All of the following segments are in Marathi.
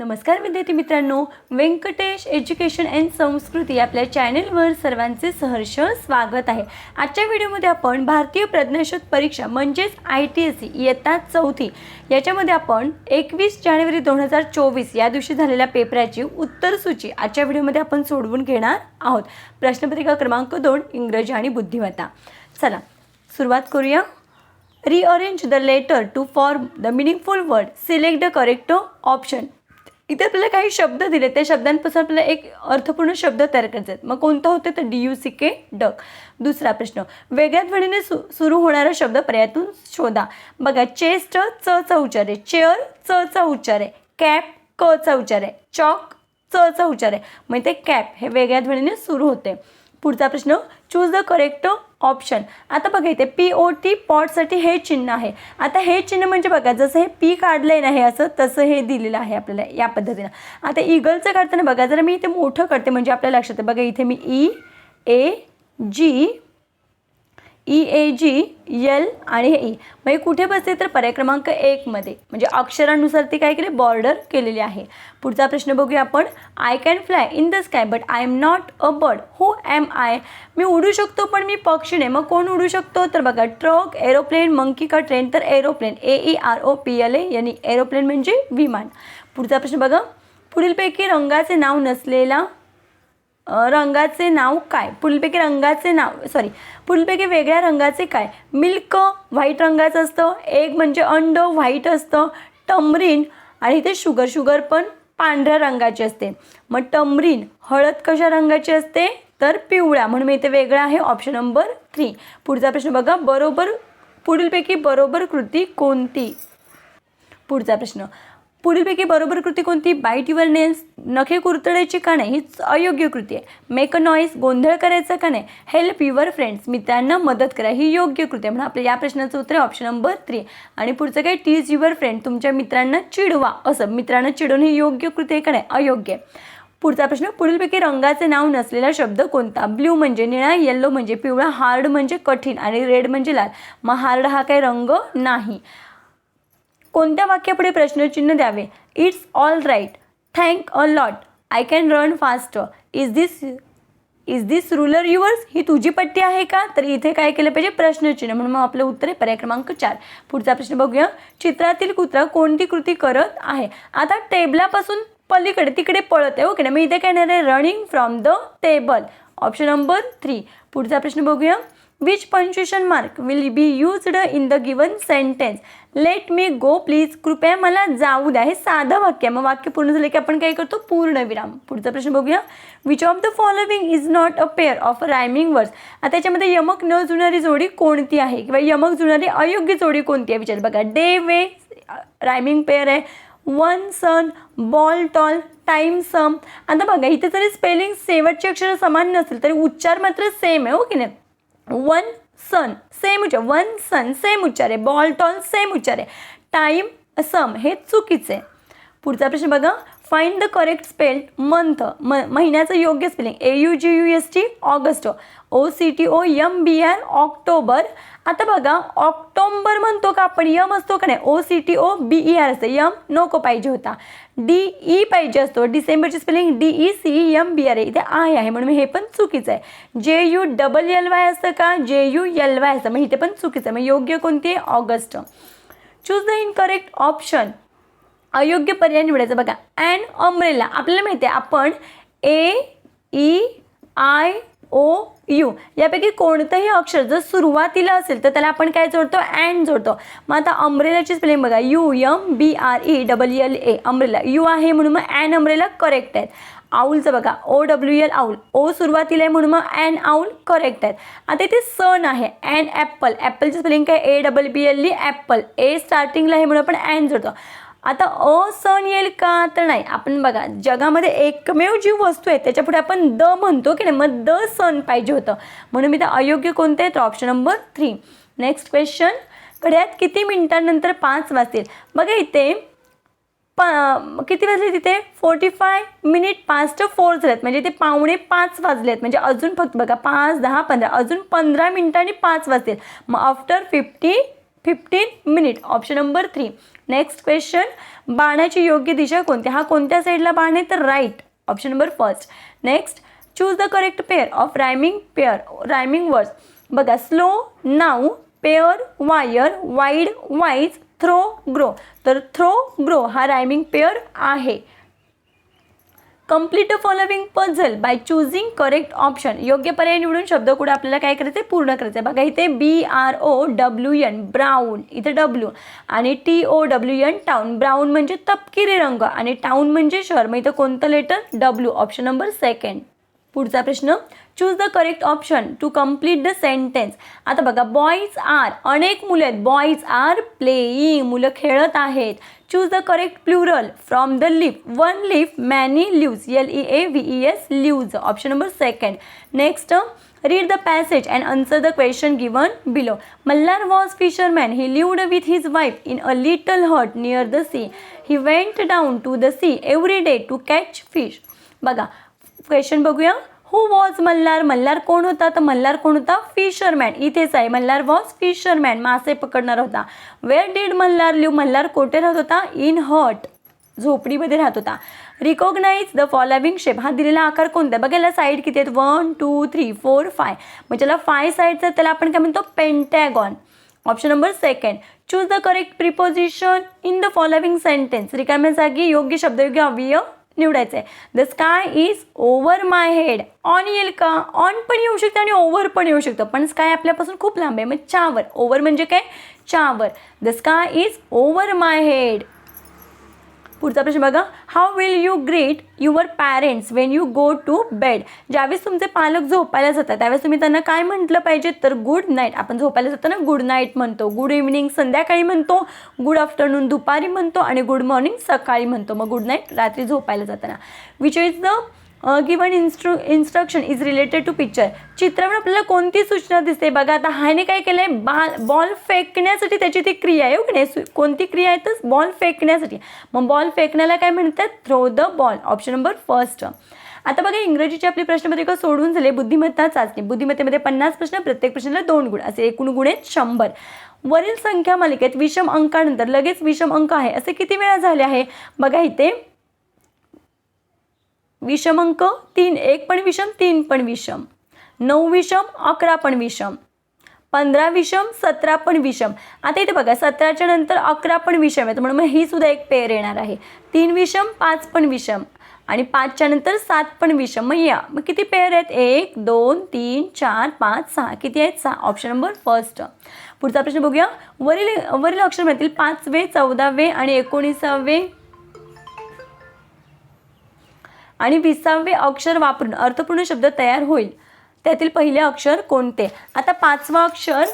नमस्कार विद्यार्थी मित्रांनो. व्यंकटेश एज्युकेशन अँड संस्कृती आपल्या चॅनेलवर सर्वांचे सहर्ष स्वागत आहे. आजच्या व्हिडिओमध्ये आपण भारतीय प्रज्ञाशोध परीक्षा म्हणजेच आय टी एस सी इयत्ता चौथी याच्यामध्ये आपण एकवीस जानेवारी दोन हजार चोवीस या दिवशी झालेल्या पेपराची उत्तरसूची आजच्या व्हिडिओमध्ये आपण सोडवून घेणार आहोत. प्रश्नपत्रिका क्रमांक दोन इंग्रजी आणि बुद्धिमत्ता. चला सुरुवात करूया. Rearrange the letter to form the meaningful word. Select the correct option. इथे आपल्याला काही शब्द दिले त्या शब्दांपासून आपल्याला एक अर्थपूर्ण शब्द तयार करायचे आहेत. मग कोणतं होतं तर D U C K duck. दुसरा प्रश्न वेगळ्या ध्वनीने सु सुरू होणारा शब्द पर्यायातून शोधा. बघा चेस्ट च चा उच्चार. आहे चेअर च चा उच्चार. आहे कॅप क चा उच्चार. आहे चॉक च चा उच्चार. आहे मग ते कॅप हे वेगळ्या ध्वनीने सुरू होते. पुढचा प्रश्न चूज द करेक्ट ऑप्शन. आता बघा इथे पी ओ टी पॉटसाठी हे चिन्ह आहे. आता हे चिन्ह म्हणजे बघा जसं हे पी काढलं आहे ना हे असं तसं हे दिलेलं आहे आपल्याला या पद्धतीनं. आता इगलचं काढताना बघा जर मी इथे मोठं करते म्हणजे आपल्या लक्षात आहे. बघा इथे मी E A G E A G L आणि हे ई म्हणजे कुठे बसते तर पर्याय क्रमांक एकमध्ये म्हणजे अक्षरानुसार ती काय केले? बॉर्डर केलेली आहे. पुढचा प्रश्न बघूया आपण. I can fly in the sky but I am not a bird who am I मी उडू शकतो पण मी पक्षी नाही. मग कोण उडू शकतो? तर बघा ट्रक एरोप्लेन मंकी का ट्रेन तर aeroplane A E R O P L A यांनी एरोप्लेन म्हणजे विमान. पुढचा प्रश्न बघा. पुढीलपैकी रंगाचे नाव नसलेला रंगाचे नाव काय? पुढीलपैकी रंगाचे नाव सॉरी पुलपैकी वेगळ्या रंगाचे काय? मिल्क व्हाईट रंगाचं असतं एग म्हणजे अंड व्हाईट असतं टमरीन आणि इथे शुगर शुगर पण पांढऱ्या रंगाची असते. मग टमरीन हळद कशा रंगाची असते? तर पिवळ्या म्हणून मी इथे वेगळा आहे ऑप्शन नंबर थ्री पुढचा प्रश्न बघा बरोबर पुढीलपैकी बरोबर कृती कोणती? पुढचा प्रश्न पुढीलपैकी बरोबर कृती कोणती? बाईट युअर नेल्स नखे कुरतडायची का नाही? हीच अयोग्य कृती आहे. मेक अ नॉईस गोंधळ करायचा का नाही? Help your friends. मित्रांना मदत करा. ही योग्य कृती आहे. म्हणून आपल्या या प्रश्नाचं उत्तर आहे ऑप्शन नंबर थ्री. आणि पुढचं काय? Tease your friend. तुमच्या मित्रांना चिडवा. असं. मित्रांना चिडवणं ही योग्य कृती आहे का नाही? अयोग्य आहे. पुढचा प्रश्न पुढीलपैकी रंगाचे नाव नसलेला शब्द कोणता? ब्ल्यू म्हणजे निळा येल्लो म्हणजे पिवळा हार्ड म्हणजे कठीण आणि रेड म्हणजे लाल. मग हार्ड हा काही रंग नाही. कोणत्या वाक्यापुढे प्रश्नचिन्ह द्यावे? It's all right thank a lot I can run fast is this is this ruler yours ही तुझी पट्टी आहे का? तर इथे काय केलं पाहिजे? प्रश्नचिन्ह. म्हणून मग आपलं उत्तर आहे पर्याय क्रमांक चार. पुढचा प्रश्न बघूया. चित्रातील कुत्रा कोणती कृती करत आहे? आता टेबलापासून पलीकडे तिकडे पळत आहे हो ओके ना मी इथे काय येणार आहे? Running from the table option number three पुढचा प्रश्न बघूया. Which punctuation mark will be used in the given sentence let me go please कृपया मला जाऊ द्या. हे साधं वाक्य आहे. मग वाक्य पूर्ण झालं की आपण काय करतो? पूर्णविराम पुढचा प्रश्न बघूया. Which of the following is not a pair of rhyming words आता त्याच्यामध्ये यमक न जुळणारी जोडी कोणती आहे? किंवा यमक जुळणारी अयोग्य जोडी कोणती आहे? विचार बघा. डे वे रायमिंग पेअर आहे. One sun ball tall time some आता बघा इथे जरी स्पेलिंग शेवटचे अक्षर समान नसेल तरी उच्चार मात्र सेम आहे हो की नाही? वन सन सेम उच्चार. वन सन सेम उच्चार आहे. बॉल टॉल सेम उच्चार आहे. टाईम सम हे चुकीचे आहे. पुढचा प्रश्न बघा. Find the correct spell month म महिन्याचं योग्य spelling A U G U S T August. O C T O M B R October. आता बघा ऑक्टोंबर म्हणतो का आपण? यम असतो का नाही? O C T O B E R असतं. यम नको पाहिजे होता. डी ई पाहिजे असतो. डिसेंबरची spelling D E C E M B R A इथे आय आहे. म्हणून हे पण चुकीचं आहे. जे यू डबल एल वाय असतं का? जे यू एल वाय असतं. मग इथे पण चुकीचं आहे. मग योग्य कोणती आहे? August. Choose the incorrect option अयोग्य पर्याय निवडायचा बघा. अँड ऑम्ब्रेला आपल्याला माहिती आहे आपण A E I O U यापैकी कोणतंही अक्षर जर सुरुवातीला असेल तर त्याला आपण काय जोडतो? अँड जोडतो. मग आता अम्ब्रेलाची स्पेलिंग बघा. U M B R E double L A umbrella U आहे म्हणून मग अँड अम्ब्रेला करेक्ट आहेत. आऊलचं बघा. O W L owl O सुरुवातीला आहे म्हणून मग अँड आऊल करेक्ट आहेत. आता इथे सन आहे. अँड ॲपल ॲपलची स्पेलिंग काय? A double B L E apple A स्टार्टिंगला आहे म्हणून आपण अँड जोडतो. आता अ सण येईल का तर नाही. आपण बघा जगामध्ये एकमेव जी वस्तू आहे त्याच्यापुढे आपण द म्हणतो की नाही मग द सण पाहिजे होतं. म्हणून मी तर अयोग्य कोणते तर option number three next question घड्यात किती मिनिटांनंतर पाच वाजतील बघा इथे प किती वाजले तिथे? फोर्टी फाय मिनिट पाच टू फोर झालेत. म्हणजे ते पावणे पाच वाजलेत. म्हणजे अजून फक्त बघा पाच दहा पंधरा अजून पंधरा मिनिटांनी पाच वाजतील. मग after fifty fifteen minute option number three next question बाणाची योग्य दिशा कोणती? हा कोणत्या साईडला बाण आहे? तर right option number first next choose the correct pair of rhyming pair rhyming words बघा slow now pair wire wide wise throw grow तर थ्रो ग्रो हा रायमिंग पेअर आहे. Complete a following puzzle by choosing correct option योग्य पर्याय निवडून शब्दकोड आपल्याला काय करायचं आहे पूर्ण करायचं आहे बघा इथे B R O W N brown इथे डब्ल्यू आणि T O W N town brown म्हणजे तपकिरी रंग आणि टाऊन म्हणजे शहर. मग इथं कोणतं letter W option number second पुढचा प्रश्न. Choose the correct option to complete the sentence आता बघा बॉईज आर अनेक मुलं आहेत. बॉईज आर प्लेईंग मुलं खेळत आहेत. choose the correct plural from the leaf one leaf many leaves L E A V E S leaves option number second next read the passage and answer the question given below Malhar was fisherman he lived with his wife in a little hut near the sea he went down to the sea every day to catch fish बघा क्वेश्चन बघूया हु वॉज मल्हार? मल्हार कोण होता? तर मल्हार कोण होता? फिशरमॅन इथेच आहे. मल्हार वॉज फिशरमॅन मासे पकडणार होता. Where did Malhar live Malhar कोठे राहत होता? इन हॉट झोपडीमध्ये राहत होता. रिकॉग्नाइज द फॉलोविंग शेप हा दिलेला आकार कोणता आहे? बघायला साईड किती आहेत? One two three four five मग ज्याला फाय साईडचा आहे त्याला आपण काय म्हणतो? Pentagon option number second choose the correct preposition in the following sentence रिकाम्या जागी योग्य शब्दयोग्य अव्यय निवडायचं आहे. The sky is over my head on येईल का? ऑन पण येऊ शकतं आणि ओव्हर पण येऊ शकतं. पण स्काय आपल्यापासून खूप लांब आहे. मग चावर. ओव्हर म्हणजे काय? चावर. The sky is over my head पुढचा प्रश्न बघा. How will you greet your parents when you go to bed ज्यावेळेस तुमचे पालक झोपायला जातात त्यावेळेस तुम्ही त्यांना काय म्हटलं पाहिजे? तर गुड नाईट आपण झोपायला जाताना गुड नाईट म्हणतो. गुड इव्हनिंग संध्याकाळी म्हणतो. गुड आफ्टरनून दुपारी म्हणतो. आणि गुड मॉर्निंग सकाळी म्हणतो. मग गुड नाईट रात्री झोपायला जाताना. Which is the given instru instruction is related to picture चित्रावर आपल्याला कोणती सूचना दिसते? बघा आता ह्याने काय केलं आहे बाल बॉल फेकण्यासाठी त्याची ती क्रिया आहे हो उघडे नाही? सु- कोणती क्रिया आहे तर बॉल फेकण्यासाठी. मग बॉल फेकण्याला काय म्हणतात? Throw the ball option number first आता बघा इंग्रजीची आपली प्रश्नपत्रिका सोडून झाले. बुद्धिमत्ता चाचणी. बुद्धिमत्तेमध्ये पन्नास प्रश्न प्रत्येक प्रश्नाला दोन गुण. असे एकूण गुण आहेत शंभर. वरील संख्या मालिकेत विषम अंकानंतर लगेच विषम अंक आहे. असे किती वेळा झाले आहे? बघा इथे विषम अंक तीन एक पण विषम तीन पण विषम. नऊ विषम अकरा पण विषम. पंधरा विषम सतरा पण विषम. आता इथे बघा सतराच्या नंतर अकरा पण विषम आहेत म्हणून मग ही सुद्धा एक पेअर येणार आहे. तीन विषम पाच पण विषम. आणि पाचच्या नंतर सात पण विषम. मग या. मग किती पेअर आहेत? एक दोन तीन चार पाच सहा. किती आहेत? सहा. ऑप्शन नंबर फर्स्ट पुढचा प्रश्न बघूया. वरील वरील अक्षरमधील पाचवे चौदावे आणि एकोणीसावे आणि विसावे अक्षर वापरून अर्थपूर्ण शब्द तयार होईल. त्यातील पहिले अक्षर कोणते? आता पाचवा अक्षर.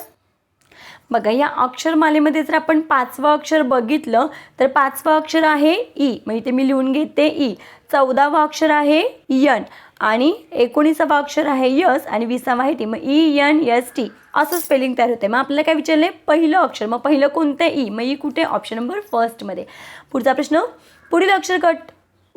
बघा या अक्षरमालेमध्ये जर आपण पाचवं अक्षर बघितलं तर पाचवं अक्षर आहे ई. मग इथे मी लिहून घेते ई. चौदावं अक्षर आहे यन. आणि एकोणीसावं अक्षर आहे यस आणि विसावं आहे टी. मग ई यन यस टी. असं स्पेलिंग तयार होते मग आपल्याला काय विचारले पहिलं अक्षर. मग पहिलं कोणतं ई? मग ई कुठे? ऑप्शन नंबर फर्स्टमध्ये पुढचा प्रश्न. पुढील अक्षर गट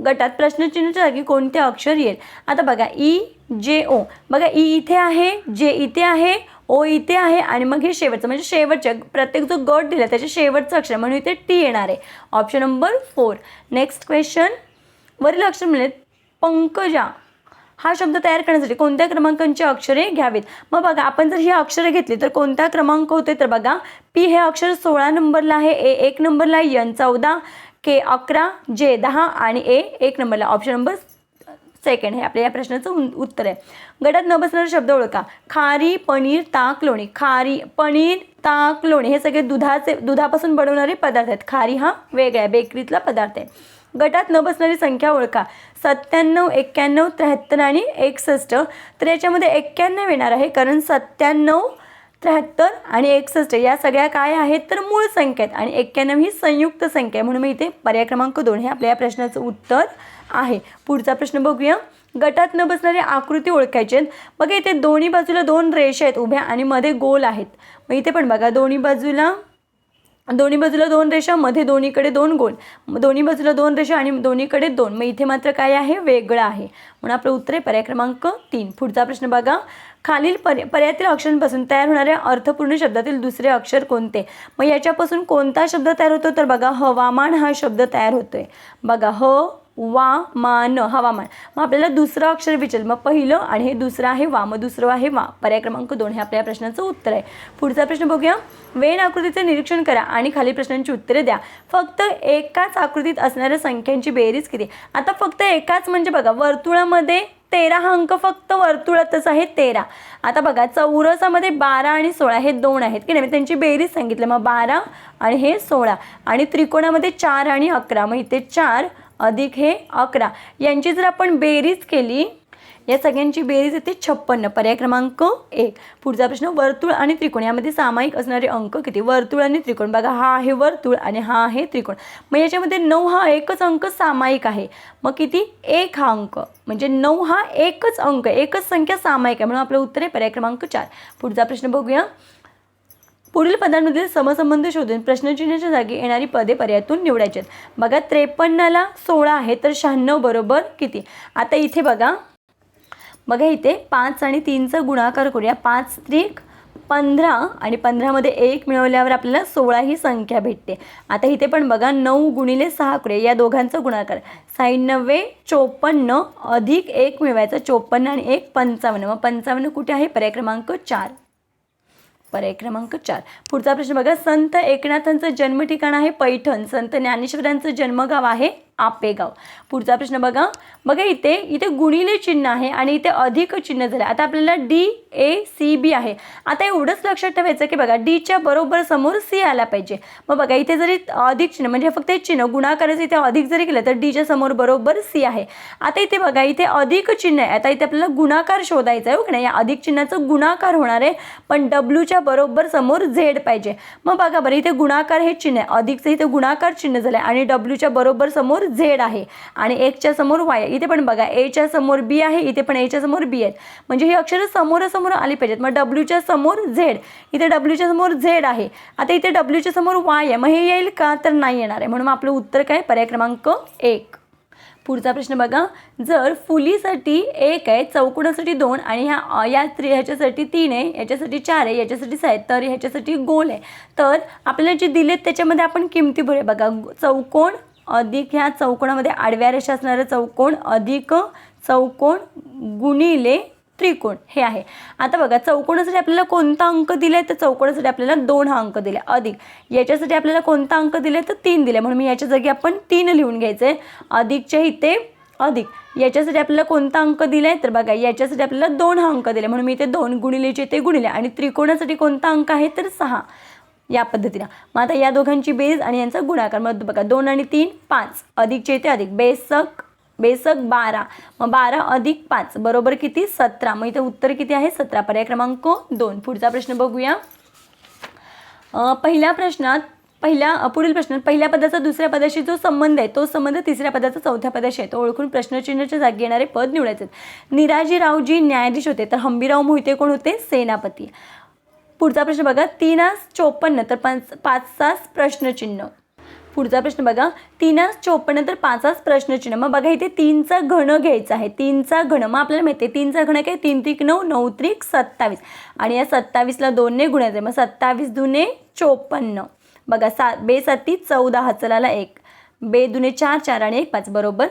गटात प्रश्नचिन्हच्या जागी कोणते अक्षर येईल? आता बघा ई जे ओ. बघा ई इथे आहे जे इथे आहे ओ इथे आहे आणि मग हे शेवटचं. म्हणजे शेवटच्या प्रत्येक जो गट दिला त्याच्या शेवटचं अक्षर. म्हणून इथे टी येणार आहे. Option number four next question वरील अक्षर म्हणजे पंकजा. हा शब्द तयार करण्यासाठी कोणत्या क्रमांकांची अक्षरे घ्यावीत? मग बघा आपण जर ही अक्षरे घेतली तर कोणता क्रमांक होते तर बघा पी हे अक्षर सोळा नंबरला आहे ए एक नंबरला आहे यन चौदा. के अकरा जे दहा आणि ए एक नंबरला ऑप्शन नंबर सेकंड हे आपल्या या प्रश्नाचं उत्तर आहे. गटात न बसणारे शब्द ओळखा. खारी पनीर ताक लोणी. खारी पनीर ताक लोणी हे सगळे दुधाचे दुधापासून बनवणारे पदार्थ आहेत. खारी हा वेगळा आहे. बेकरीतला पदार्थ आहे. गटात न बसणारी संख्या ओळखा. सत्त्याण्णव एक्क्याण्णव त्र्याहत्तर आणि एकसष्ट. तर याच्यामध्ये एक्क्याण्णव येणार आहे. कारण सत्त्याण्णव त्र्याहत्तर आणि एकसष्ट या सगळ्या काय आहेत तर मूळ संख्या आहेत. आणि एक्क्याण्णव ही संयुक्त संख्या आहे. म्हणून मी इथे पर्याय क्रमांक दोन हे आपल्या या प्रश्नाचं उत्तर आहे. पुढचा प्रश्न बघूया. गटात न बसणारी आकृती ओळखायची आहेत. बघा इथे दोन्ही बाजूला दोन रेषा आहेत उभ्या आणि मध्ये गोल आहेत. मग इथे पण बघा दोन्ही बाजूला दोन्ही बाजूला दोन रेषा मध्ये दोन्हीकडे दोन गोल. दोन्ही बाजूला दोन रेषा आणि दोन्हीकडे दोन. मग इथे मात्र काय आहे? वेगळं आहे. म्हणून आपलं उत्तर आहे पर्याय क्रमांक तीन. पुढचा प्रश्न बघा. खालील पर्य पर्यायातील अक्षरांपासून तयार होणाऱ्या अर्थपूर्ण शब्दातील दुसरे अक्षर कोणते? मग याच्यापासून कोणता शब्द तयार होतो? तर बघा हवामान हा शब्द तयार होतोय. बघा ह वा मान हवामान. मग आपल्याला दुसरं अक्षर विचारेल. मग पहिलं आणि हे दुसरं आहे वा मग दुसरं आहे वा. पर्याय क्रमांक दोन हे आपल्या प्रश्नाचं उत्तर आहे. पुढचा प्रश्न बघूया. वेन आकृतीचे निरीक्षण करा आणि खालील प्रश्नांची उत्तरे द्या. फक्त एकाच आकृतीत असणाऱ्या संख्यांची बेरीज किती? आता फक्त एकाच म्हणजे बघा वर्तुळामध्ये तेरा हा अंक फक्त वर्तुळातच आहे तेरा. आता बघा चौरसामध्ये बारा आणि सोळा हे दोन आहेत. की नाही? म्हणजे त्यांची बेरीज सांगितलं. मग बारा आणि हे सोळा. आणि त्रिकोणामध्ये चार आणि अकरा. मग इथे चार अधिक हे अकरा. यांची जर आपण बेरीज केली या सगळ्यांची बेरीज येते छप्पन्न. पर्याय क्रमांक एक. पुढचा प्रश्न वर्तुळ आणि त्रिकोण. यामध्ये सामायिक असणारे अंक किती? वर्तुळ आणि त्रिकोण. बघा हा आहे वर्तुळ आणि हा आहे त्रिकोण. मग याच्यामध्ये नऊ हा एकच अंक सामायिक आहे. मग किती? एक हा अंक. म्हणजे नऊ हा एकच अंक. एकच संख्या सामायिक आहे. म्हणून आपलं उत्तर आहे पर्याय क्रमांक चार. पुढचा प्रश्न बघूया. पुढील पदांमधील समसंबंध शोधून प्रश्नचिन्हाच्या जागी येणारी पदे पर्यायातून निवडायची आहेत. बघा त्रेपन्नला सोळा आहे तर शहाण्णव बरोबर किती? आता इथे बघा. बघा इथे पाच आणि तीनचा गुणाकार करूया. पाच त्रिक पंधरा आणि पंधरामध्ये एक मिळवल्यावर आपल्याला सोळा ही संख्या भेटते. आता इथे पण बघा नऊ गुणिले सहा करूया. या दोघांचा गुणाकार. साईनव्वे चोपन्न अधिक एक मिळवायचा. चोपन्न आणि एक पंचावन्न. मग पंचावन्न कुठे आहे? पर्याय क्रमांक चार. पर्याय क्रमांक चार. पुढचा प्रश्न बघा. संत एकनाथांचं जन्म ठिकाण आहे पैठण. संत ज्ञानेश्वरांचं जन्मगाव आहे आपेगाव. पुढचा प्रश्न बघा. बघा इथे इथे गुणिले चिन्ह आहे आणि इथे अधिक चिन्ह झालं आता आपल्याला डी ए सी बी आहे. आता एवढंच लक्षात ठेवायचं की बघा डीच्या बरोबर समोर सी आला पाहिजे. मग बघा इथे जरी अधिक चिन्ह म्हणजे फक्त चिन्ह गुणाकाराचं इथे अधिक जरी केलं तर डीच्या समोर बरोबर सी आहे. आता इथे बघा इथे अधिक चिन्ह आहे. आता इथे आपल्याला गुणाकार शोधायचा आहे हो नाही? या अधिक चिन्हाचं गुणाकार होणार आहे पण डब्ल्यूच्या बरोबर समोर झेड पाहिजे. मग बघा बरं इथे गुणाकार हे चिन्ह आहे. अधिकचं इथे गुणाकार चिन्ह झालं आहे आणि डब्ल्यूच्या बरोबर समोर झेड आहे. आणि एकच्या समोर वाय इथे पण बघा एच्या समोर बी आहे इथे पण एच्या समोर बी आहेत. म्हणजे ही अक्षरं समोरासमोर आली पाहिजेत. मग डब्ल्यूच्या समोर झेड इथे डब्ल्यूच्या समोर झेड आहे. आता इथे डब्ल्यूच्या समोर वाय आहे. मग हे येईल का? तर नाही येणार आहे. म्हणून आपलं उत्तर काय? पर्याय क्रमांक एक. पुढचा प्रश्न बघा. जर फुलीसाठी एक आहे चौकोनासाठी दोन आणि ह्या या त्रि ह्याच्यासाठी तीन आहे याच्यासाठी चार आहे याच्यासाठी सहा आहे तर ह्याच्यासाठी गोल आहे. तर आपल्याला जे दिलेत त्याच्यामध्ये आपण किमती भरूया. बघा चौकोन अधिक ह्या चौकोनामध्ये आडव्या रेषा असणारा चौकोन अधिक चौकोन गुणिले त्रिकोण. हे आहे. आता बघा चौकोनासाठी आपल्याला कोणता अंक दिलाय? तर चौकोनासाठी आपल्याला दोन हा अंक दिला अधिक. याच्यासाठी आपल्याला कोणता अंक दिलाय? तर तीन दिले म्हणून मी याच्या जागी आपण तीन लिहून घ्यायचं आहे अधिकच्या इथे अधिक. याच्यासाठी आपल्याला कोणता अंक दिलाय? तर बघा याच्यासाठी आपल्याला दोन हा अंक दिले म्हणून मी इथे दोन गुणिलेचे ते गुणिले. आणि त्रिकोणासाठी कोणता अंक आहे? तर सहा. या पद्धतीनं. मग आता या दोघांची बेस आणि यांचा गुणाकार. मग बघा दोन आणि तीन पाच. अधिकचे चेते अधिक बेसक बेसक बारा. मग बारा अधिक पाच बरोबर किती? सतरा. मग इथे उत्तर किती आहे? सतरा. पर्याय क्रमांक दोन. पुढचा प्रश्न बघूया. अं, पहिल्या प्रश्नात पहिल्या पुढील प्रश्नात पहिल्या पदाचा दुसऱ्या पदाशी जो संबंध आहे तो संबंध तिसऱ्या पदाचा चौथ्या पदाशी आहे. तो ओळखून प्रश्नचिन्हाच्या जागी येणारे पद निवडायचे निराजीरावजी न्यायाधीश होते. तर हंबीराव मोहिते कोण होते? सेनापती. पुढचा प्रश्न बघा तीनास चोपन्न तर पाच पाचास प्रश्नचिन्ह. पुढचा प्रश्न बघा तीनास चोपन्न तर पाचास प्रश्नचिन्ह. मग बघा इथे तीनचा घन घ्यायचा आहे. तीनचा घन मग आपल्याला माहिती आहे तीनचा घन काय? तीन त्रिक नऊ नऊ त्रिक सत्तावीस. आणि या सत्तावीसला दोनने गुणायचं आहे. मग सत्तावीस दुने चोपन्न. बघा सा बे साती चौदा हचलाला एक. बे दुने चार चार आणि एक पाच. बरोबर?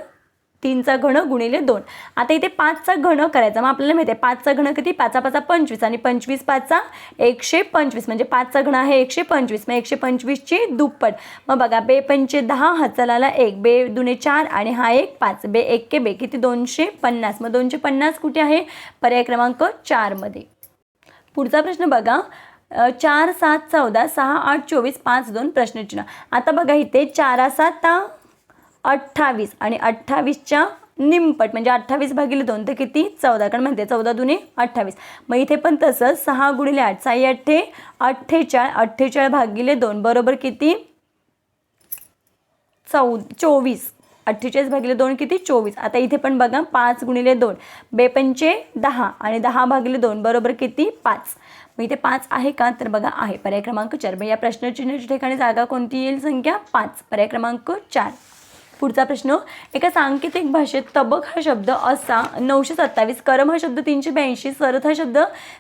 तीनचा घण गुणिले दोन. आता इथे पाचचा घण करायचा. मग आपल्याला माहिती आहे पाचचा घण किती? पाचा पाचा पंचवीस आणि पंचवीस पाचचा एकशे पंचवीस. म्हणजे पाचचा घण आहे एकशे पंचवीस. मग एकशे पंचवीसची दुप्पट. मग बघा बे पंचे दहा हचलाला एक. बे दुने चार आणि हा एक पाच. बे एक के बे. किती? दोनशे पन्नास. मग दोनशे पन्नास कुठे आहे? पर्याय क्रमांक चारमध्ये पुढचा प्रश्न बघा. चार सात चौदा सहा आठ चोवीस पाच दोन प्रश्नचिन्ह. आता बघा इथे चारा सात अठ्ठावीस आणि अठ्ठावीसच्या निमपट म्हणजे अठ्ठावीस भागिले दोन तर किती? चौदा. कारण म्हणते चौदा दुने अठ्ठावीस. मग इथे पण तसंच सहा गुणिले आठ साई अठ्ठे अठ्ठेचाळ अठ्ठेचाळ भागिले दोन बरोबर किती? चौ चोवीस. अठ्ठेचाळीस भागिले दोन किती? चोवीस. आता इथे पण बघा पाच गुणिले दोन बेपंचे दहा आणि दहा भागिले दोन बरोबर किती? पाच. मग इथे पाच आहे का? तर बघा आहे. पर्याय क्रमांक चार. मग या प्रश्नचिन्हाच्या ठिकाणी जागा कोणती येईल? संख्या पाच. पर्याय क्रमांक चार. पुढचा प्रश्न एका सांकेतिक भाषेत तबक हा शब्द असा नऊशे सत्तावीस करम हा शब्द तीनशे ब्याऐंशी सरत हा शब्द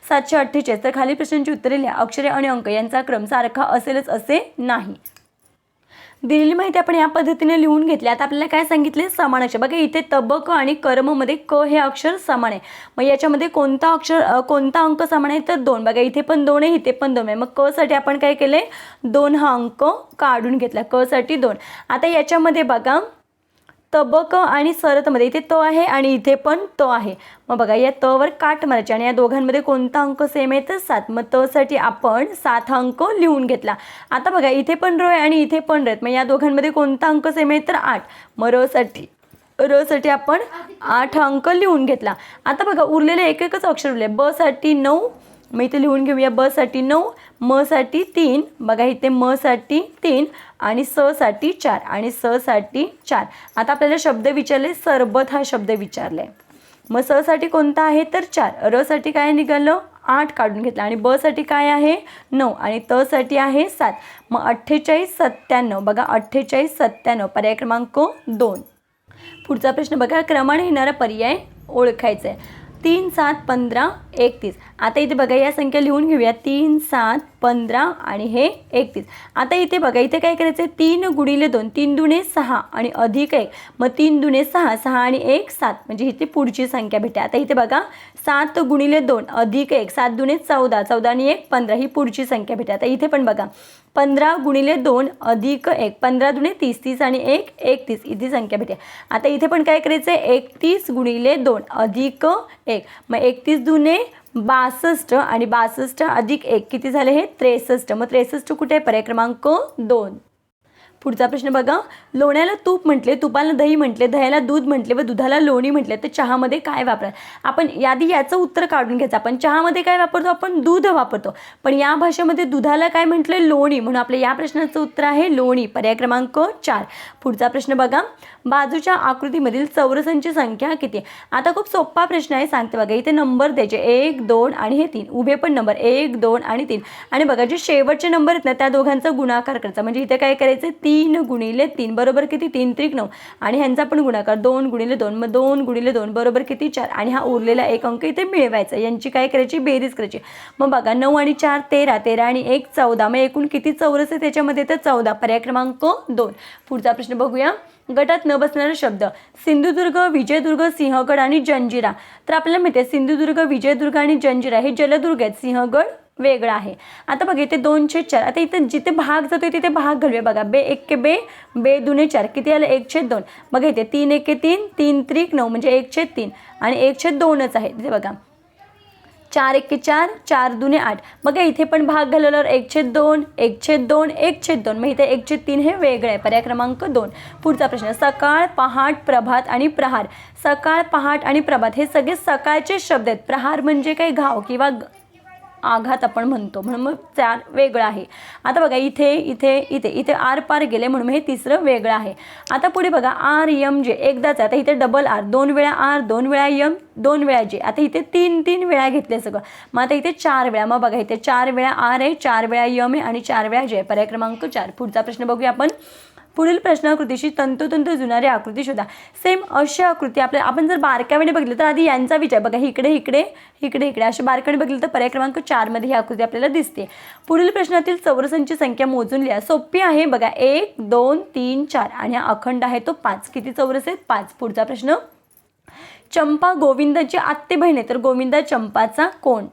सातशे अठ्ठेचाळीस. तर खाली प्रश्नांची उत्तरे लिहा. अक्षरे आणि अंक यांचा क्रम सारखा असेलच असे नाही. दिलेली माहिती आपण या पद्धतीने लिहून घेतली. आता आपल्याला काय सांगितले? समान अक्षर. बघा इथे तबक आणि कर्ममध्ये क हे अक्षर समान आहे. मग याच्यामध्ये कोणता अक्षर कोणता अंक समान आहे? तर दोन. बघा इथे पण दोन आहे इथे पण दोन आहे. मग क साठी आपण काय केले दोन हा अंक काढून घेतला. क साठी दोन. आता याच्यामध्ये बघा तबक आणि सरतमध्ये इथे त आहे आणि इथे पण त आहे. मग बघा या त वर काट मारायचे आणि या दोघांमध्ये कोणता अंक सेम आहे तर सात. मग त साठी आपण सात अंक लिहून घेतला. आता बघा इथे पण र आहे आणि इथे पण र आहेत. मग या दोघांमध्ये कोणता अंक सेम आहे तर आठ. मग रसाठी रसाठी आपण आठ अंक लिहून घेतला. आता बघा उरलेले एक एकच अक्षर उरले. ब साठी नऊ. मग इथे लिहून घेऊया ब साठी नऊ. म साठी तीन बघा इथे म साठी तीन आणि स साठी चार आणि स साठी चार. आता आपल्याला शब्द विचारले सरबत हा शब्द विचारलाय मग स साठी कोणता आहे तर चार. र साठी काय निघालं? आठ काढून घेतलं. आणि ब साठी काय आहे? नऊ. आणि त साठी आहे सात. मग अठ्ठेचाळीस सत्त्याण्णव. बघा अठ्ठेचाळीस सत्त्याण्णव. पर्याय क्रमांक दोन. पुढचा प्रश्न बघा. क्रमाने येणारा पर्याय ओळखायचा आहे तीन सात पंधरा एकतीस. आता इथे बघा या संख्या लिहून घेऊया. तीन सात पंधरा आणि हे एकतीस. आता इथे बघा इथे काय करायचं आहे तीन गुणिले दोन. तीन दुणे सहा आणि अधिक एक. मग तीन दुणे सहा सहा आणि एक सात. म्हणजे इथे पुढची संख्या भेटते. आता इथे बघा सात गुणिले दोन अधिक एक. सात दुणे चौदा. चौदा आणि एक पंधरा. ही पुढची संख्या भेटते. आता इथे पण बघा. पंधरा गुणिले दोन अधिक एक पंधरा दुणे तीस तीस आणि एक एकतीस इथे संख्या भेटेल आता इथे पण काय करायचं आहे एकतीस गुणिले दोन अधिक एक. मग एकतीस दुणे बासष्ट आणि बासष्ट अधिक एक किती झाले हे? त्रेसष्ट. मग त्रेसष्ट कुठे आहे? पर्याय क्रमांक दोन. पुढचा प्रश्न बघा. लोण्याला तूप म्हटले तुपाला दही म्हटले दह्याला दूध म्हटले व दुधाला लोणी म्हटले तर चहामध्ये काय वापरा? आपण यादी याचं उत्तर काढून घ्यायचं. आपण चहामध्ये काय वापरतो? आपण दूध वापरतो. पण या भाषेमध्ये दुधाला काय म्हटलं? लोणी. म्हणून आपल्या या प्रश्नाचं उत्तर आहे लोणी. पर्याय क्रमांक चार. पुढचा प्रश्न बघा. बाजूच्या आकृतीमधील चौरसांची संख्या किती? आता खूप सोपा प्रश्न आहे सांगते बघा. इथे नंबर द्यायचे. एक दोन आणि हे तीन. उभे पण नंबर. एक दोन आणि तीन. आणि बघा जे शेवटचे नंबर आहेत ना त्या दोघांचा गुणाकार करायचा. म्हणजे इथे काय करायचं तीन गुणिले तीन. बरोबर किती? तीन त्रिक नऊ आणि ह्यांचा पण गुणाकार. दोन गुणिले दोन. मग दोन गुणिले दोन. बरोबर किती? चार. आणि हा उरलेला एक अंक इथे मिळवायचा. यांची काय करायची? बेरीज करायची. मग बघा नऊ आणि चार तेरा. तेरा आणि एक चौदा. मग एकूण किती चौरस आहे त्याच्यामध्ये तर चौदा. पर्याय क्रमांक दोन. पुढचा प्रश्न बघूया. गटात न बसणारे शब्द. सिंधुदुर्ग विजयदुर्ग सिंहगड आणि जंजिरा. तर आपल्याला माहिती आहे सिंधुदुर्ग विजयदुर्ग आणि जंजिरा हे जलदुर्ग आहेत. सिंहगड वेगळं आहे. आता बघा इथे दोनशे चार. आता इथे जिथे भाग जातो तिथे भाग घालूया. बघा बे एक के बे बे दुने चार. किती आलं? एक छेद दोन. बघा इथे तीन एके तीन तीन त्रिक नऊ म्हणजे एक छेद तीन. आणि एक छेद दोनच आहे. तिथे बघा. चार एके चार चार दुने आठ. बघा इथे पण भाग घालवल्यावर एक छेद दोन एक छेद दोन एक छेद दोन. मग इथे एक छेद तीन हे वेगळं आहे. पर्याय क्रमांक दोन. पुढचा प्रश्न सकाळ पहाट प्रभात आणि प्रहार. सकाळ पहाट आणि प्रभात हे सगळे सकाळचे शब्द आहेत. प्रहार म्हणजे काही घाव किंवा ग- आघात आपण म्हणतो. म्हणून मग चार वेगळं आहे. आता बघा इथे इथे इथे इथे आर पार गेले म्हणून हे तिसरं वेगळं आहे. आता पुढे बघा आर यम जे एकदाच आहे. आता इथे डबल आर दोन वेळा आर दोन वेळा यम दोन वेळा जे. आता इथे तीन तीन वेळा घेतले सगळं. मग आता इथे चार वेळा. मग बघा इथे चार वेळा आर आहे चार वेळा यम आहे आणि चार वेळा जे पर्याय क्रमांक चार. पुढचा प्रश्न बघूया आपण. पुढील प्रश्नाकृतीशी तंतोतंत जुनारी आकृती शोधा. सेम अशी आकृती आपल्या आपण जर बारकावेने बघितलं तर आधी यांचा विचार बघा. इकडे इकडे इकडे इकडे. असे बारकावेने बघितलं तर पर्याय क्रमांक चारमध्ये ही आकृती आपल्याला दिसते. पुढील प्रश्नातील चौरसांची संख्या मोजून लिहा. सोपी आहे बघा. एक दोन तीन चार. आणि हा अखंड आहे तो पाच. किती चौरस आहेत? पाच. पुढचा प्रश्न. चंपा गोविंदाची आत्ते बहीण आहे. तर गोविंदा चंपाचा कोण?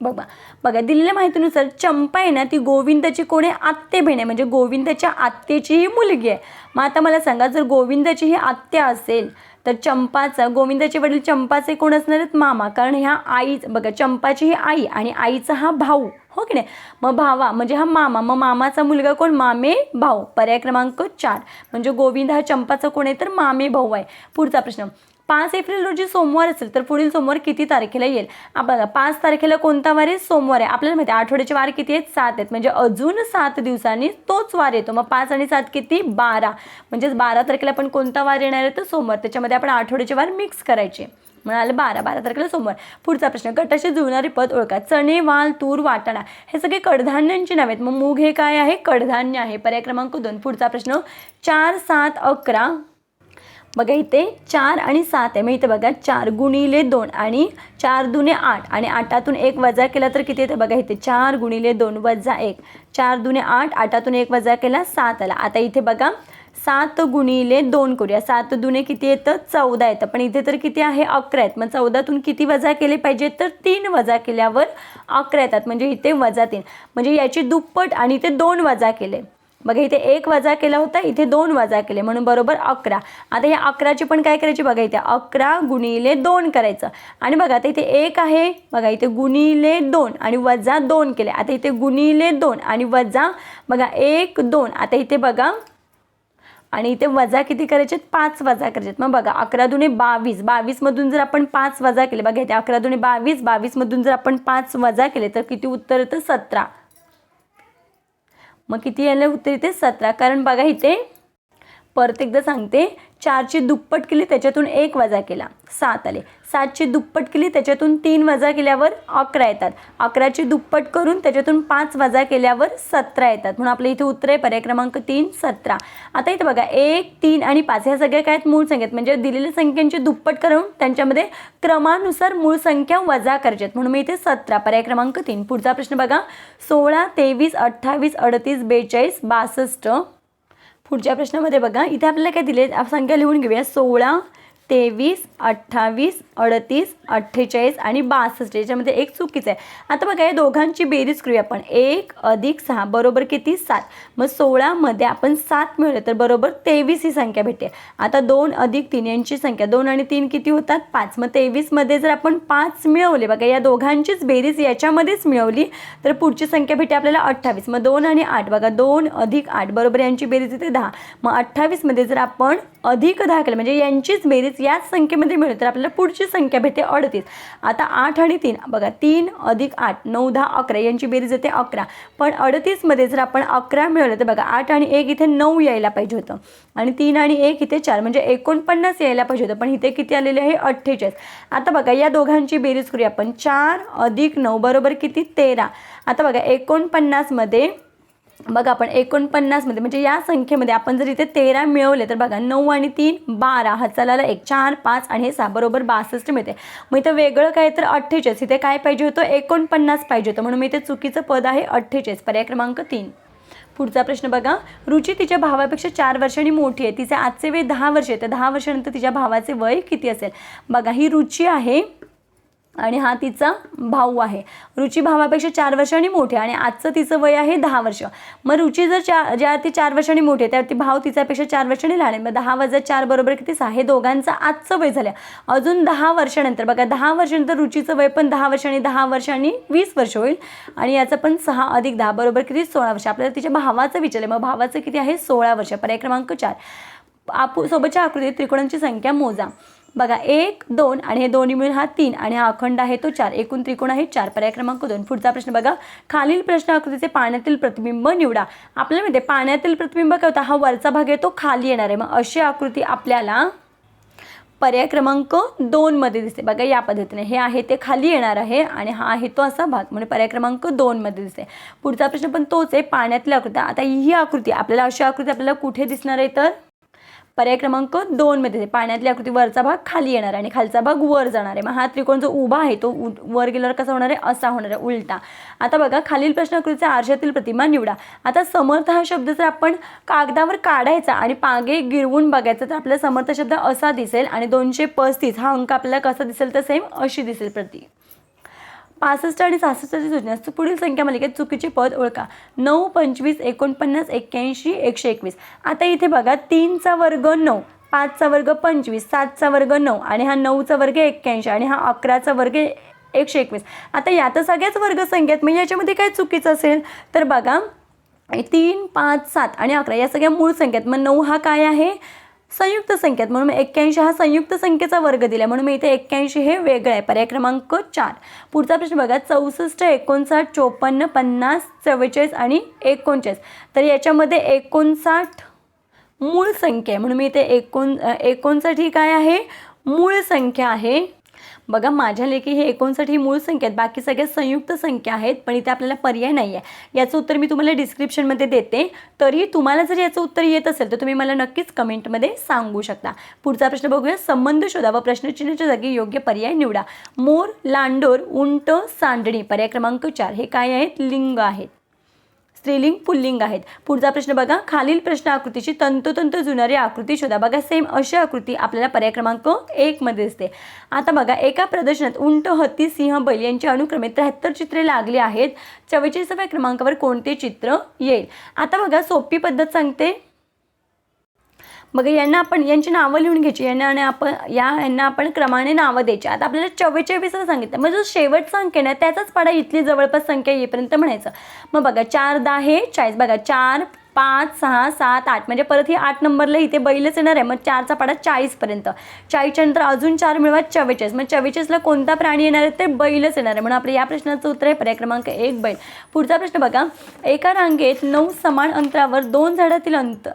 बघा बघा दिलेल्या माहितीनुसार चंपा आहे ना ती गोविंदाची कोण आहे आत्ते बहीण आहे. म्हणजे गोविंदाच्या आत्तेची ही मुलगी आहे. मग आता मला सांगा जर गोविंदाची ही आत्या असेल तर चंपाचा गोविंदाचे वडील चंपाचे कोण असणार आहेत? मामा. कारण ह्या आई बघा चंपाची ही आई आणि आईचा हा भाऊ. हो की नाही? मग भावा म्हणजे हा मामा. मग मामाचा मुलगा कोण? मामे भाऊ. पर्याय क्रमांक चार. म्हणजे गोविंद हा चंपाचा कोण आहे? तर मामे भाऊ आहे. पुढचा प्रश्न. पाच एप्रिल रोजी सोमवार असेल तर पुढील सोमवार किती तारखेला येईल? आपल्याला पाच तारखेला कोणता वार आहे? सोमवार आहे. आपल्याला माहिती आहे आठवड्याचे वार किती आहेत? सात आहेत. म्हणजे अजून सात दिवसांनी तोच वार येतो. मग पाच आणि सात किती? बारा. म्हणजेच बारा तारखेला पण कोणता वार येणार आहे? तर सोमवार. त्याच्यामध्ये आपण आठवड्याचे वार मिक्स करायचे. म्हणाले बारा बारा तारखेला सोमवार. पुढचा प्रश्न गटाशी जुळणारी पद ओळखा. चणे वाल तूर वाटाणा. हे सगळे कडधान्यांची नावे आहेत. मग मूग हे काय आहे? कडधान्य आहे. पर्याय क्रमांक दोन. पुढचा प्रश्न चार सात अकरा बघा इथे चार आणि सात आहे. मग इथे बघा चार गुणिले दोन आणि चार दुने आठ. आणि आठातून एक वजा केला तर किती येतं बघा इथे चार गुणिले दोन वजा एक. चार दुने आठ आठातून एक वजा केला सात आला. आता इथे बघा सात गुणिले दोन करूया. सात दुने किती येतं? चौदा येतं. पण इथे तर किती आहे? अकरा आहेत. मग चौदातून किती वजा केले पाहिजेत तर तीन वजा केल्यावर अकरा येतात. म्हणजे इथे वजा तीन. म्हणजे याची दुप्पट आणि इथे दोन वजा केले. बघा इथे एक वजा केला होता इथे दोन वजा केले म्हणून बरोबर अकरा. आता या अकराची पण काय करायची बघा इथे अकरा गुणिले दोन करायचं. आणि बघा आता इथे एक आहे बघा इथे गुणिले दोन आणि वजा दोन केले. आता इथे गुणिले दोन आणि वजा बघा एक दोन. आता इथे बघा आणि इथे वजा किती करायचे पाच वजा करायचे मग बघा अकरा दुने बावीस. बावीसमधून जर आपण पाच वजा केले बघा इथे अकरा दुने बावीस बावीसमधून जर आपण पाच वजा केले तर किती उत्तर येतं? सतरा. मग किती आलं उत्तर इथे? सतरा. कारण बघा इथे परत एकदा सांगते चारची दुप्पट केली त्याच्यातून एक वजा केला. सात आले. सातची दुप्पट केली त्याच्यातून तीन वजा केल्यावर अकरा येतात. अकराची दुप्पट करून त्याच्यातून पाच वजा केल्यावर सतरा येतात. म्हणून आपल्या इथे उत्तर आहे पर्याय क्रमांक तीन सतरा. आता इथे बघा एक तीन आणि पाच ह्या सगळ्या काय आहेत? मूळ संख्येत. म्हणजे दिलेल्या संख्यांची दुप्पट करून त्यांच्यामध्ये क्रमानुसार मूळ संख्या वजा करायच्या आहेत. म्हणून मी इथे सतरा पर्याय क्रमांक तीन. पुढचा प्रश्न बघा. सोळा तेवीस अठ्ठावीस अडतीस बेचाळीस बासष्ट. पुढच्या प्रश्नामध्ये बघा इथे आपल्याला काय दिले संख्या लिहून घेऊया. सोळा तेवीस अठ्ठावीस अडतीस अठ्ठेचाळीस आणि बासष्ट याच्यामध्ये एक चुकीचं आहे. आता बघा या दोघांची बेरीज करूया आपण. एक अधिक सहा बरोबर किती? सात. मग सोळामध्ये आपण सात मिळवले तर बरोबर तेवीस ही संख्या भेटते. आता दोन अधिक तीन यांची संख्या दोन आणि तीन किती होतात? पाच. मग तेवीसमध्ये जर आपण पाच मिळवले बघा या दोघांचीच बेरीज याच्यामध्येच मिळवली तर पुढची संख्या भेटते आपल्याला अठ्ठावीस. मग दोन आणि आठ बघा दोन अधिक आठ बरोबर यांची बेरीज येते दहा. मग अठ्ठावीसमध्ये जर आपण अधिक दहा म्हणजे यांचीच बेरीज याच संख्येमध्ये मिळेल तर आपल्याला पुढची संख्या भेटते अडतीस. आता आठ आणि तीन बघा तीन अधिक आठ नऊ दहा अकरा यांची बेरीज येते अकरा. पण अडतीसमध्ये जर आपण अकरा मिळवलं तर बघा आठ आणि एक इथे नऊ यायला पाहिजे होतं. आणि तीन आणि एक इथे चार म्हणजे एकोणपन्नास यायला पाहिजे होतं पण इथे किती आलेले आहे? अठ्ठेचाळीस. आता बघा या दोघांची बेरीज करूया आपण. चार अधिक नऊ बरोबर किती? तेरा. आता बघा एकोणपन्नासमध्ये बघा आपण एकोणपन्नासमध्ये म्हणजे या संख्येमध्ये आपण जर इथे तेरा मिळवले तर बघा नऊ आणि तीन बारा. हाताला एक चार पाच आणि हे सहा. बरोबर बासष्ट मिळते. मग इथं वेगळं काय तर अठ्ठेचाळीस. इथे काय पाहिजे होतं? एकोणपन्नास पाहिजे होतं. म्हणून मी इथे चुकीचं पद आहे अठ्ठेचाळीस. पर्याय क्रमांक तीन. पुढचा प्रश्न बघा. रुची तिच्या भावापेक्षा चार वर्षांनी मोठी आहे. तिचे आजचे वय दहा वर्ष आहे. तर दहा वर्षानंतर तिच्या भावाचे वय किती असेल? बघा ही रुची आहे आणि हा तिचा भाऊ आहे. रुची भावापेक्षा चार वर्षांनी मोठी आणि आजचं तिचं वय आहे दहा वर्ष. मग रुची जर चार ज्या ती चार वर्षांनी मोठी आहे त्यावरती भाव तिच्यापेक्षा चार वर्षांनी लहान आहे. मग दहा वजा चार बरोबर किती? सहा. हे दोघांचं आजचं वय झालं अजून दहा वर्षानंतर बघा दहा वर्षानंतर रुचीचं वय पण दहा वर्षांनी दहा वर्षांनी वीस वर्ष होईल. आणि याचं पण सहा अधिक दहा बरोबर किती? सोळा वर्ष. आपल्याला तिच्या भावाचं विचारलं मग भावाचं किती आहे? सोळा वर्ष. पर्याय क्रमांक चार. आपू सोबतच्या आकृतीत त्रिकोणांची संख्या मोजा. बघा एक दोन आणि हे दोन्ही मिळून हा तीन आणि हा अखंड आहे तो चार. एकूण त्रिकोण आहे चार. पर्याय क्रमांक दोन. पुढचा प्रश्न बघा. खालील प्रश्न आकृतीचे पाण्यातील प्रतिबिंब निवडा. आपल्याला माहिती आहे पाण्यातील प्रतिबिंब काय होता? हा वरचा भाग आहे तो खाली येणार आहे. मग अशी आकृती आपल्याला पर्याय क्रमांक दोनमध्ये दिसते. बघा या पद्धतीने. हे आहे ते खाली येणार आहे आणि हा आहे तो असा भाग. म्हणजे पर्याय क्रमांक दोनमध्ये दिसते. पुढचा प्रश्न पण तोच आहे पाण्यातल्या आकृती आता ही आकृती आपल्याला अशी आकृती आपल्याला कुठे दिसणार आहे तर? पर्याय क्रमांक दोनमध्ये पाण्यातली आकृती वरचा भाग खाली येणार आहे आणि खालचा भाग वर जाणार आहे. मग हा त्रिकोण जो उभा आहे तो उ- वर गेल्यावर कसा होणार आहे? असा होणार आहे. उलटा. आता बघा खालील प्रश्नाकृतीचा आरशातील प्रतिमा निवडा. आता समर्थ हा शब्द जर आपण कागदावर काढायचा आणि पागे गिरवून बघायचा तर आपल्याला समर्थ शब्द असा दिसेल आणि दोनशे पस्तीस हा अंक आपल्याला कसा दिसेल? तर सेम अशी दिसेल प्रति. पासष्ट आणि सहासष्टची सूचना. पुढील संख्या मालिकेत चुकीचे पद ओळखा. नऊ पंचवीस एकोणपन्नास एक्क्याऐंशी एकशे एकवीस. आता इथे बघा तीनचा वर्ग नऊ पाचचा वर्ग पंचवीस सातचा वर्ग नऊ आणि हा नऊचा वर्ग एक्क्याऐंशी आणि हा अकराचा वर्ग एकशे एकवीस. आता या तर सगळ्याच वर्ग संख्या आहेत म्हणजे याच्यामध्ये काय चुकीचं असेल? तर बघा तीन पाच सात आणि अकरा या सगळ्या मूळ संख्या आहेत मग नऊ हा काय आहे? संयुक्त संख्यात. म्हणून एक्क्याऐंशी हा संयुक्त संख्येचा वर्ग दिला म्हणून मी इथे एक्क्याऐंशी हे वेगळं आहे. पर्याय क्रमांक चार. पुढचा प्रश्न बघा. चौसष्ट एकोणसाठ चोपन्न पन्नास चव्वेचाळीस आणि एकोणचाळीस. तर याच्यामध्ये एकोणसाठ मूळ संख्या आहे. म्हणून मी इथे एकोण एकोणसाठी एकोणसाठ ही काय आहे? मूळ संख्या आहे. बघा माझ्या लेखी हे एकोणसाठी मूळ संख्या आहेत. बाकी सगळ्या संयुक्त संख्या आहेत पण इथे आपल्याला पर्याय नाही आहे. याचं उत्तर मी तुम्हाला डिस्क्रिप्शनमध्ये देते. तरी तुम्हाला जर याचं उत्तर येत असेल तर तुम्ही मला नक्कीच कमेंटमध्ये सांगू शकता. पुढचा प्रश्न बघूया. संबंध शोधा व प्रश्नचिन्हाच्या जागी योग्य पर्याय निवडा. मोर लांडोर उंट सांडणी. पर्याय क्रमांक चार. हे काय आहेत? लिंग आहेत. स्त्रीलिंग पुल्लिंग आहेत. पुढचा प्रश्न बघा. खालील प्रश्न आकृतीची तंतोतंत जुनारी आकृती शोधा. बघा सेम अशी आकृती आपल्याला पर्याय क्रमांक एक मध्ये दिसते. आता बघा एका प्रदर्शनात उंट हत्ती सिंह बैल यांची अनुक्रमे त्र्याहत्तर चित्रे लागली आहेत. चव्वेचाळीसाव्या क्रमांकावर कोणते चित्र येईल? आता बघा सोपी पद्धत सांगते. मग यांना आपण यांची नावं लिहून घ्यायची. यांना आणि आपण या यांना आपण क्रमाने नावं द्यायची. आता आपल्याला चव्वेचाळीसला सांगितलं. मग जो शेवट आहे ना त्याचाच पाडा इथली जवळपास संख्या येईपर्यंत म्हणायचं. मग बघा चार दहा हे चाळीस. बघा चार पाच सहा सात आठ. म्हणजे परत ही आठ नंबरला इथे बैलच येणार आहे. मग चारचा पाडा चाळीसपर्यंत. चाळीसच्या नंतर अजून चार मिळवा चव्वेचाळीस. मग चव्वेचाळीसला कोणता प्राणी येणार आहे? ते बैलच येणार आहे. म्हणून आपल्या या प्रश्नाचं उत्तर आहे पर्याय क्रमांक एक बैल. पुढचा प्रश्न बघा. एका रांगेत नऊ समान अंतरावर दोन झाडातील अंतर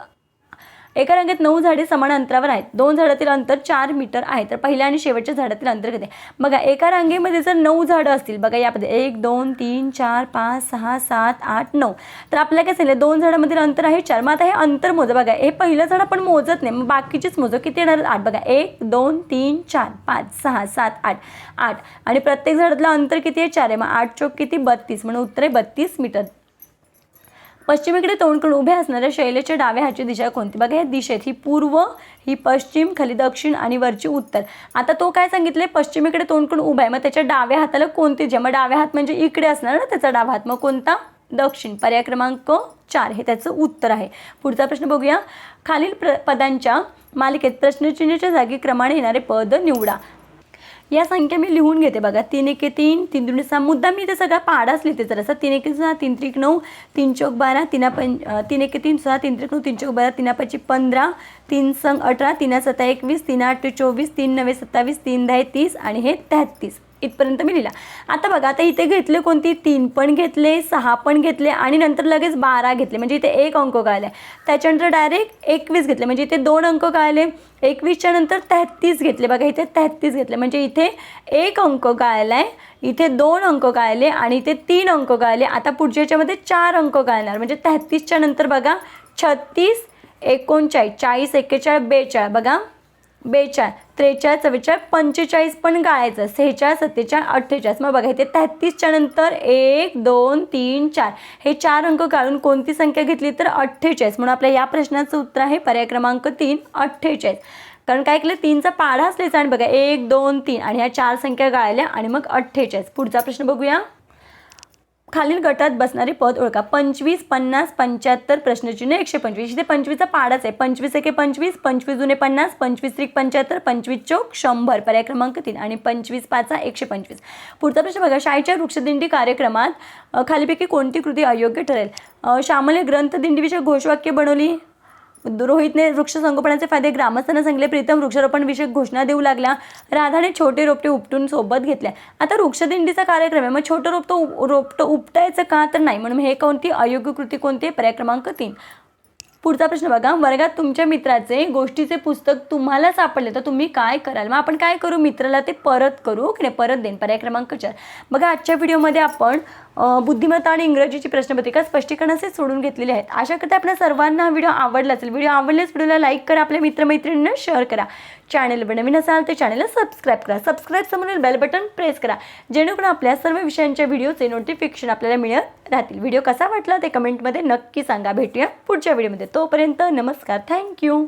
एका रांगेत नऊ झाडे समान अंतरावर आहेत. दोन झाडातील अंतर चार मीटर आहे. तर पहिल्या आणि शेवटच्या झाडातील अंतर किती आहे? बघा एका रांगेमध्ये जर नऊ झाडं असतील बघा यामध्ये एक दोन तीन चार पाच सहा सात आठ नऊ. तर आपल्याला काय सांगितलं? दोन झाडामधील अंतर आहे चार. मग आता हे अंतर मोजा. बघा हे पहिलं झाड आपण मोजत नाही. मग बाकीचीच मोजो. किती येणार? आठ. बघा एक दोन तीन चार पाच सहा सात आठ. आठ. आणि प्रत्येक झाडातलं अंतर किती आहे? चार आहे. मग आठ चौक किती? बत्तीस. म्हणून उत्तर आहे बत्तीस मीटर. पश्चिमेकडे तोंड करून असणाऱ्या शैलेच्या डाव्या हातची दिशा कोणती? बघा या दिशेत ही पूर्व ही पश्चिम खाली दक्षिण आणि वरची उत्तर. आता तो काय सांगितले पश्चिमेकडे तोंड करून उभा आहे. मग त्याच्या डाव्या हाताला कोणती जे मग डाव्या हात म्हणजे इकडे असणार ना त्याचा डावा हात. मग कोणता? दक्षिण. पर्याय क्रमांक चार हे त्याचं उत्तर आहे. पुढचा प्रश्न बघूया. खालील प्र पदांच्या मालिकेत प्रश्नचिन्हाच्या जागी क्रमाने येणारे पद निवडा. या संख्या मी लिहून घेते बघा. तीन एके तीन तीन दुणे सहा मुद्दा मी ते सगळा पाडाच लिहिते जर असं तीन एके सहा तीन त्रिक नऊ तीन चौक बारा तीना पं तीन एके तीन सहा तीन त्रिक नऊ तीन चौक बारा तीना पाचशे पंधरा तीन संग अठरा तिना सत्ता एकवीस तीन आठ चोवीस तीन नवे सत्तावीस तीन दहा तीस आणि हे तेहत्तीस इथपर्यंत मी लिहिला. आता बघा आता इथे घेतले कोणती? तीन पण घेतले सहा पण घेतले आणि नंतर लगेच बारा घेतले. म्हणजे इथे एक अंक कळले त्याच्यानंतर डायरेक्ट एकवीस घेतले. म्हणजे इथे दोन अंक गाळले एकवीसच्या नंतर तेहत्तीस घेतले. बघा इथे तेहत्तीस घेतले. म्हणजे इथे एक अंक कळला आहे इथे दोन अंक गाळले आणि इथे तीन अंक गाळले आता पुढच्या याच्यामध्ये चार अंक गाळणार म्हणजे तेहत्तीसच्या नंतर बघा छत्तीस एकोणचाळीस चाळीस एक्केचाळीस बेचाळ बघा बेचाळ त्रेचाळीस चव्वेचाळीस पंचेचाळीस पण गाळायचं. सेहेचाळीस सत्तेचाळीस अठ्ठेचाळीस. मग बघा इथे तेहत्तीसच्या नंतर एक दोन तीन चार. हे चार अंक काढून कोणती संख्या घेतली तर अठ्ठेचाळीस? म्हणून आपल्या या प्रश्नाचं उत्तर आहे पर्याय क्रमांक तीन अठ्ठेचाळीस. कारण काय केलं? तीनचा पाढा असल्याचा आणि बघा एक दोन तीन. आणि ह्या चार संख्या गाळल्या आणि मग अठ्ठेचाळीस. पुढचा प्रश्न बघूया. खालील गटात बसणारे पद ओळखा. पंचवीस पन्नास पंच्याहत्तर प्रश्नचिन्ह एकशे पंचवीस. इथे पंचवीसचा पाडाच आहे. पंचवीस एके पंचवीस पंचवीस जुने पन्नास पंचवीस त्रिक पंच्याहत्तर पंचवीस चौक शंभर. पर्याय क्रमांक तीन आणि पंचवीस पाचा एकशे पंचवीस. पुढचा प्रश्न बघा. शाळेच्या वृक्षदिंडी कार्यक्रमात खालीपैकी कोणती कृती अयोग्य ठरेल? श्यामले श्यामने ग्रंथदिंडीविषयी घोषवाक्य बनवली. रोहितने वृक्ष संगोपनाचे फायदे ग्रामस्थांना सांगितले. प्रीतम वृक्षारोपण विषयक घोषणा देऊ लागला. राधाने छोटे रोपटे उपटून सोबत घेतल्या. आता वृक्षदिंडीचा कार्यक्रम आहे. मग छोटं रोपटं रोपटं उपटायचं का तर नाही. म्हणून हे कोणती? अयोग्य कृती कोणती? आहे? पर्याय क्रमांक तीन. पुढचा प्रश्न बघा. वर्गात तुमच्या मित्राचे गोष्टीचे पुस्तक तुम्हाला सापडले तर तुम्ही काय कराल? मग आपण काय करू? मित्राला ते परत करू? की नाही परत देईन. पर्याय क्रमांक चार. बघा आजच्या व्हिडिओमध्ये आपण बुद्धिमत्ता आणि इंग्रजीची प्रश्नपत्रिका स्पष्टीकरण असे सोडून घेतलेले आहेत. आशा करते आपल्या सर्वांना हा व्हिडिओ आवडला असेल. व्हिडिओ आवडल्यास व्हिडिओला लाईक करा आपल्या मित्रमैत्रिणींना शेअर करा. चॅनलवर नवीन असाल तर चॅनलला सबस्क्राईब करा. सबस्क्राईब समोरील बेल बटन प्रेस करा. जेणेकरून आपल्या सर्व विषयांच्या व्हिडिओचे नोटिफिकेशन आपल्याला मिळत राहतील. व्हिडिओ कसा वाटला ते कमेंटमध्ये नक्की सांगा. भेटूया पुढच्या व्हिडिओमध्ये. तोपर्यंत नमस्कार. थँक्यू.